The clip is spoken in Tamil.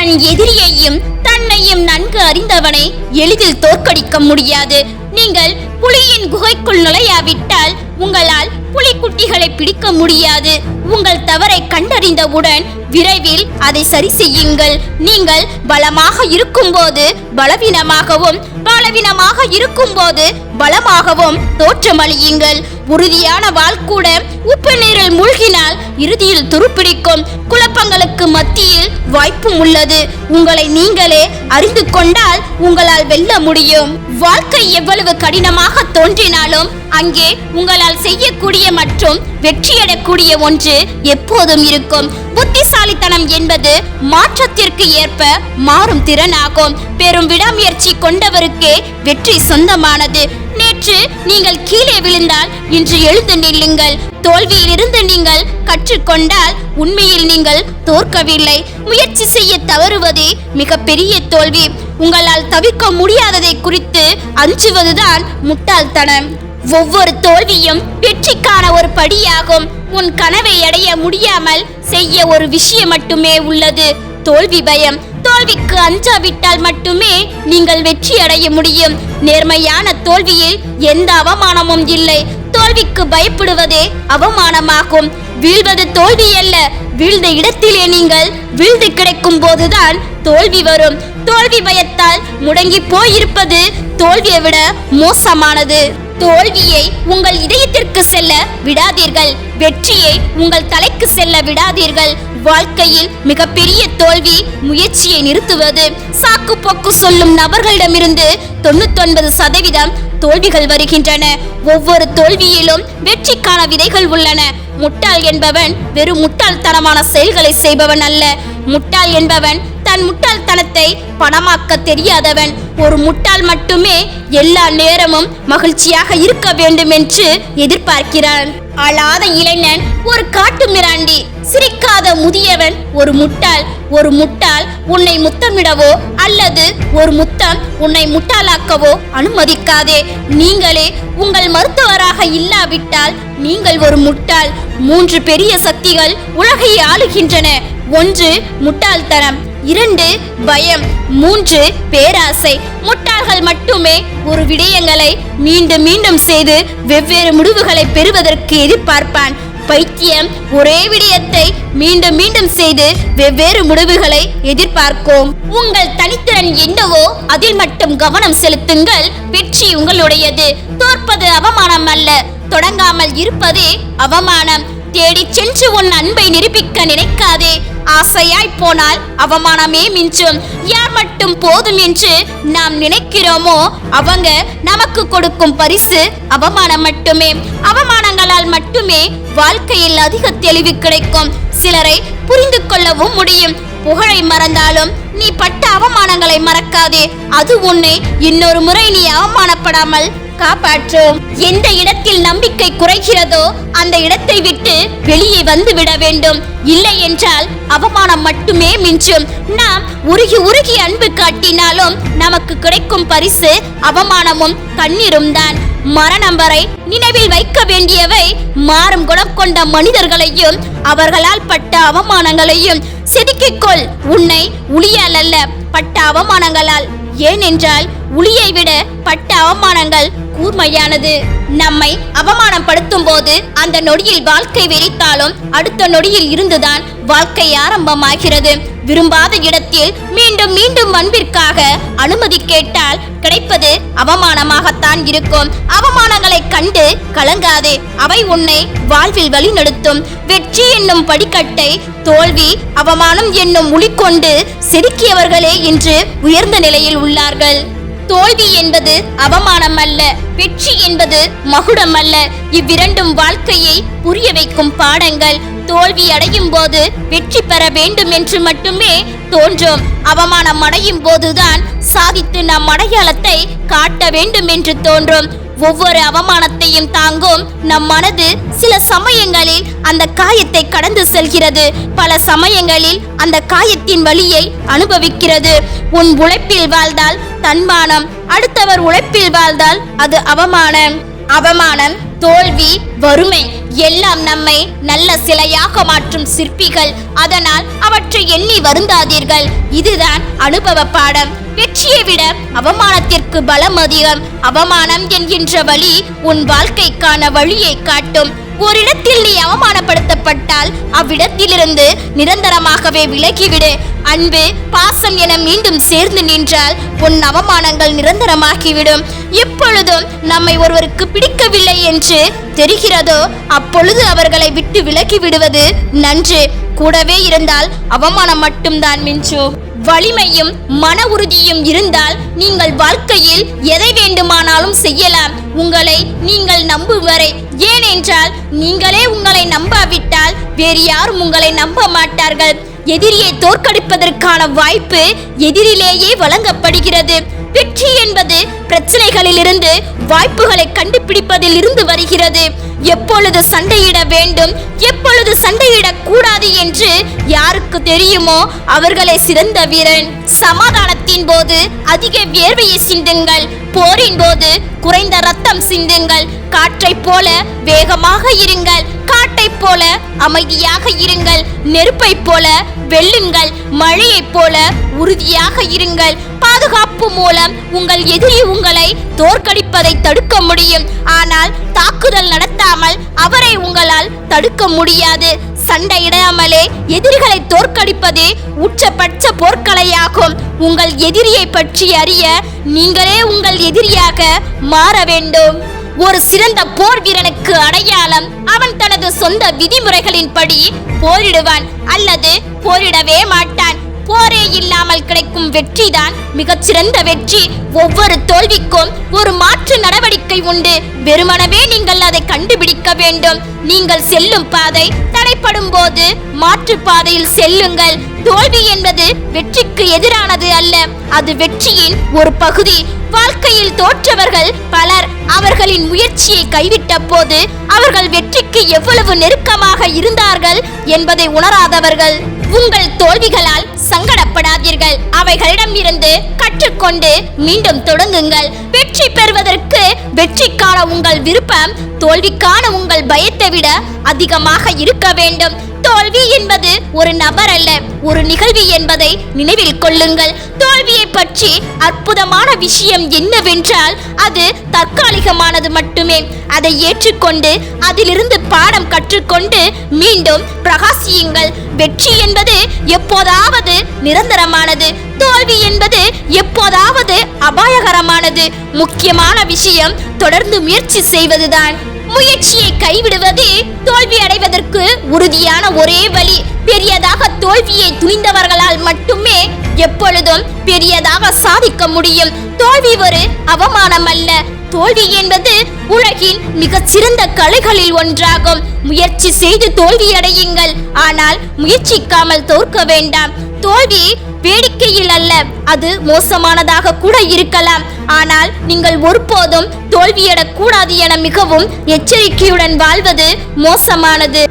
தன் எதிரியையும் தன்னையும் நன்கு அறிந்தவனை எளிதில் தோற்கடிக்க முடியாது. நீங்கள் புலியின் குகைக்குள் நுழையாவிட்டால் உங்களால் புலிக்குட்டிகளை பிடிக்க முடியாது. உங்கள் தவறை கண்டறிந்தவுடன் விரைவில் அதை சரி செய்யுங்கள். நீங்கள் பலமாக இருக்கும்போது பலவீனமாகவும் பலவீனமாக இருக்கும்போது பலமாகவும் தோற்றமளியுங்கள். உறுதியான வாள் கூட உப்பு நீரில் மூழ்கினால் இறுதியில் துருப்பிடிக்கும். குழப்பங்களுக்கு மத்தியில் வாய்ப்பும் உள்ளது. உங்களை நீங்களே அறிந்து கொண்டால் உங்களால் வெல்ல முடியும். வாழ்க்கை எவ்வளவு கடினமாக தோன்றினாலும் அங்கே உங்களால் செய்யக்கூடிய மற்றும் வெற்றியடக்கூடிய ஒன்று எப்போதும் இருக்கும். புத்திசாலித்தனம் என்பது மாற்றத்திற்கு ஏற்ப மாறும் திறனாகும். பெரும் விடாமுயற்சி கொண்டவருக்கே வெற்றி சொந்தமானது. நேற்று நீங்கள் கீழே விழுந்தால் இன்று எழுந்து நில்லுங்கள். தோல்வியிலிருந்து நீங்கள் கற்றுக்கொண்டால் உண்மையில் நீங்கள் தோற்கவில்லை. முயற்சி செய்ய தவறுவதே மிகப்பெரிய தோல்வி. உங்களால் தவிர்க்க முடியாததை குறித்து அஞ்சுவதுதான் முட்டாள்தனம். ஒவ்வொரு தோல்வியும் வெற்றிக்கான ஒரு படியாகும். உன் கனவை அடைய முடியாமல் செய்ய ஒரு விஷயம் மட்டுமே உள்ளது. தோல்வி பயம். தோல்விக்கு அஞ்சாவிட்டால் மட்டுமே நீங்கள் வெற்றி அடைய முடியும். நேர்மையான தோல்வியில் எந்த அவமானமும் இல்லை. தோல்விக்கு பயப்படுவதே அவமானமாகும். வீழ்வது தோல்வி அல்ல. வீழ்ந்த இடத்திலே நீங்கள் வீழ்ந்து கிடைக்கும் போதுதான் தோல்வி வரும். தோல்வி பயத்தால் முடங்கி போயிருப்பது தோல்வியை விட மோசமானது. தோல்வியை உங்கள் இதயத்திற்கு செல்ல விடாதீர்கள். வெற்றியை உங்கள் தலைக்கு செல்ல விடாதீர்கள். வாழ்க்கையில் மிகப்பெரிய தோல்வி முயற்சியை நிறுத்துவது. சாக்கு போக்கு சொல்லும் நபர்களிடமிருந்து தொண்ணூத்தொன்பது சதவீதம் தோல்விகள் வருகின்றன. ஒவ்வொரு தோல்வியிலும் வெற்றிக்கான விதைகள் உள்ளன. முட்டாள் என்பவன் வெறும் முட்டாள்தனமான செயல்களை செய்பவன் அல்ல. முட்டாள் என்பவன் தன் முட்டாள்தனத்தை பணமாக்க தெரியாதவன். ஒரு முட்டாள் மட்டுமே எல்லா நேரமும் மகிழ்ச்சியாக இருக்க வேண்டும் என்று எதிர்பார்க்கிறான். அழாத இளைஞன் ஒரு காட்டு மிராண்டி. சிரிக்காத முதியவன் ஒரு முட்டாள். ஒரு முட்டாள் உன்னை முத்தமிடவோ அல்லது ஒரு முத்தம் உன்னை முட்டாளாக்கவோ அனுமதிக்காதே. நீங்களே உங்கள் மருத்துவராக இல்லாவிட்டால் நீங்கள் ஒரு முட்டாள். மூன்று பெரிய சக்திகள் உலகை ஆளுகின்றன. ஒன்று முட்டாள்தனம். இரண்டு பயம். மூன்று பேராசை. முட்டாள்கள் மட்டுமே ஒரு விடயங்களை மீண்டும் மீண்டும் செய்து வெவ்வேறு முடிவுகளை பெறுவதற்கு எதிர்பார்ப்பான். பைத்தியம் ஒரே விடயத்தை மீண்டும் மீண்டும் செய்து வெவ்வேறு முடிவுகளை எதிர்பார்க்கும். உங்கள் தனித்திறன் என்னவோ அதில் மட்டும் கவனம் செலுத்துங்கள். வெற்றி உங்களுடையது. தோற்பது அவமானம் அல்ல. தொடங்காமல் இருப்பதே அவமானம். தேடி சென்று உன் அன்பை நிரூபிக்க நினைக்காதே. ஆசையாய் போனால் அவமானமே மிஞ்சும். யார் மட்டும் போதும் என்று நாம் நினைக்கிறோமோ அவங்க நமக்கு கொடுக்கும் பரிசு அவமானம் மட்டுமே. அவமானங்களால் மட்டுமே வாழ்க்கையில் அதிக தெளிவு கிடைக்கும். சிலரை புரிந்து கொள்ளவும் முடியும். புகழை மறந்தாலும் நீ பட்ட அவமானங்களை மறக்காதே. அது உன்னை இன்னொரு முறை நீ அவமானப்படாமல் காப்பாற்றும். எந்த இடத்தில் நம்பிக்கை குறைகிறதோ அந்த இடத்தை விட்டு வெளியே வந்து விட வேண்டும். இல்லை என்றால் அவமானம் மட்டுமே மிஞ்சும். நாம் உருகி உருகி அன்பு காட்டினாலும் நமக்கு கிடைக்கும் பரிசு அவமானமும் கண்ணீரும் தான். மரணம் வரை நினைவில் வைக்க வேண்டியவை மாறும் குணம் கொண்ட மனிதர்களையும் அவர்களால் பட்ட அவமானங்களையும். செதுக்கிக்கொள் உன்னை உளியால் அல்ல பட்ட அவமானங்களால். ஏனென்றால் உளியை விட பட்ட அவமானங்கள் கூர்மையானது. நம்மை அவமானப்படுத்தும் போது அந்த நொடியில் வாழ்க்கை வெறித்தாலும் அடுத்த நொடியில் இருந்துதான் வாழ்க்கை ஆரம்பமாகிறது. விரும்பாத இடத்தில் மீண்டும் மீண்டும் அன்பிற்காக அனுமதி கேட்டால் கிடைப்பது அவமானமாகத்தான் இருக்கும். அவமானங்களை கண்டு கலங்காதே. அவை உன்னை வாழ்வில் வழிநடத்தும். வெற்றி என்னும் படிக்கட்டை தோல்வி அவமானம் என்னும் உளிக்கொண்டு செதுக்கியவர்களே இன்று உயர்ந்த நிலையில் உள்ளார்கள். தோல்வி என்பது அவமானம் அல்ல வெற்றி என்பது மகுடம் அல்ல இவ்விரண்டும் வாழ்க்கையை புரிய வைக்கும் பாடங்கள். தோல்வி அடையும் போது வெற்றி பெற வேண்டும் என்று மட்டுமே தோன்றும். அவமானம் அடையும் போதுதான் சாதித்து நம் அடையாளத்தை காட்ட வேண்டும் என்று தோன்றும். ஒவ்வொரு அவமானத்தையும் தாங்கும் நம் மனது சில சமயங்களில் அந்த காயத்தை கடந்து செல்கிறது. பல சமயங்களில் அந்த காயத்தின் வழியை அனுபவிக்கிறது. உன் உழைப்பில் வாழ்ந்தால் தன்மானம். அடுத்தவர் உழைப்பில் வாழ்ந்தால் அது அவமானம். அவமானம் தோல்வி வறுமை எல்லாம் நம்மை நல்ல சிலையாக மாற்றும் சிற்பிகள். அதனால் அவற்றை எண்ணி வருந்தாதீர்கள். இதுதான் அனுபவ பாடம். வெற்றியை விட அவமானத்திற்கு பலம் அதிகம். அவமானம் என்கின்ற வழி உன் வாழ்க்கைக்கான வழியை காட்டும். ஓரிடத்தில் நீ அவமானப்படுத்தப்பட்டால் அவ்விடத்திலிருந்து நிரந்தரமாகவே விலகிவிடு. அன்பு பாசம் என மீண்டும் சேர்ந்து நின்றால் உன் அவமானங்கள் நிரந்தரமாகிவிடும். எப்பொழுதும் நம்மை ஒருவருக்கு பிடிக்கவில்லை என்று தெரிகிறதோ அப்பொழுது அவர்களை விட்டு விலகி விடுவது நன்று. கூடவே இருந்தால் அவமானம் மட்டும்தான் மிஞ்சும் வலிமையும் மன உறுதியும் இருந்தால் நீங்கள் வாழ்க்கையில் எதை வேண்டுமானாலும் செய்யலாம். உங்களை நீங்கள் நம்பும் வரை ஏனென்றால் நீங்களே உங்களை நம்பாவிட்டால் வேறு யாரும் உங்களை நம்ப மாட்டார்கள். எதிரியை தோற்கடிப்பதற்கான வாய்ப்பு எதிரிலேயே வழங்கப்படுகிறது. வெற்றி என்பது பிரச்சனைகளிலிருந்து வாய்ப்புகளை கண்டுபிடிப்பதில் இருந்து வருகிறது. எப்பொழுது சண்டையிட வேண்டும் எப்பொழுது சண்டையிடக் கூடாது என்று யாருக்கு தெரியுமோ அவர்களே சிறந்த வீரன். சமாதானத்தின் போது அதிக வியர்வையை சிந்துங்கள் போரின் போது குறைந்த ரத்தம் சிந்துங்கள் காற்றைப் போல வேகமாக இருங்கள். காட்டை போல அமைதியாக இருங்கள் நெருப்பைப் போல வெல்லுங்கள் மழையைப் போல உறுதியாக இருங்கள். பாதுகாப்பு மூலம் உங்கள் எதிரி உங்களை தோற்கடிப்பதை தடுக்க முடியும். ஆனால் தாக்குதல் நடத்தாமல் அவரை உங்களால் தடுக்க முடியாது. சண்டையிடாமலே எதிரிகளை தோற்கடிப்பது உச்சபட்ச போர்க்கலையாகும். உங்கள் எதிரியை பற்றி அறிய நீங்களே உங்கள் எதிரியாக மாற வேண்டும். ஒரு சிறந்த போர் வீரனுக்கு அடையாளம் அவன் தனது சொந்த விதிமுறைகளின்படி போரிடுவான் அல்லது போரிடவே மாட்டான். போரே இல்லாமல் கிடைக்கும் வெற்றிதான் மிகச்சிறந்த வெற்றி. ஒவ்வொரு தோல்விக்கும் ஒரு மாற்று நடவடிக்கை உண்டு. வெறுமனவே நீங்கள் அதை கண்டுபிடிக்க வேண்டும். நீங்கள் செல்லும் பாதை தடைப்படும் போது மாற்றுப்பாதையில் செல்லுங்கள். தோல்வி என்பது வெற்றிக்கு எதிரானது அல்ல. அது வெற்றியின் ஒரு பகுதி. வாழ்க்கையில் தோற்றவர்கள் பலர் அவர்களின் முயற்சியை கைவிட்ட போது அவர்கள் வெற்றிக்கு எவ்வளவு நெருக்கமாக இருந்தார்கள் என்பதை உணராதவர்கள். உங்கள் தோல்விகளால் சங்கடப்படாதீர்கள். அவைகளிடம் இருந்து கற்றுக்கொண்டு மீண்டும் தொடங்குங்கள். வெற்றி பெறுவதற்கு வெற்றிக்கான உங்கள் விருப்பம் தோல்விக்கான உங்கள் பயத்தை விட அதிகமாக இருக்க வேண்டும். தோல்வி என்பது ஒரு நபர் அல்ல ஒரு நிகழ்வு என்பதை நினைவில் கொள்ளுங்கள். தோல்வியை பற்றி அற்புதமான விஷயம் என்னவென்றால் அது தற்காலிகமானது மட்டுமே. அதை ஏற்றுக்கொண்டு அதிலிருந்து பாடம் கற்றுக்கொண்டு மீண்டும் பிரகாசியுங்கள். வெற்றி என்பது எப்போதாவது நிரந்தரமானது. தோல்வி என்பது எப்போதாவது அபாயகரமானது. முக்கியமான விஷயம் தொடர்ந்து முயற்சி செய்வதுதான். முயற்சியை கைவிடுவது தோல்வி அடை உறுதியான ஒரே வழி பெரியதாக தோல்வியை துணிந்தவர்களால் மட்டுமே எப்பொழுதும் பெரியதாக சாதிக்க முடியும். தோல்வி ஒரு அவமானம் அல்ல தோல்வி என்பது உலகின் மிகச்சிறந்த கலைகளில் ஒன்றாகும். முயற்சி செய்து தோல்வியடையுங்கள் ஆனால் முயற்சிக்காமல் தோற்க வேண்டாம். தோல்வி வேடிக்கையில் அல்ல அது மோசமானதாக கூட இருக்கலாம். ஆனால் நீங்கள் ஒருபோதும் தோல்வியிடக்கூடாது என மிகவும் எச்சரிக்கையுடன் வாழ்வது மோசமானது.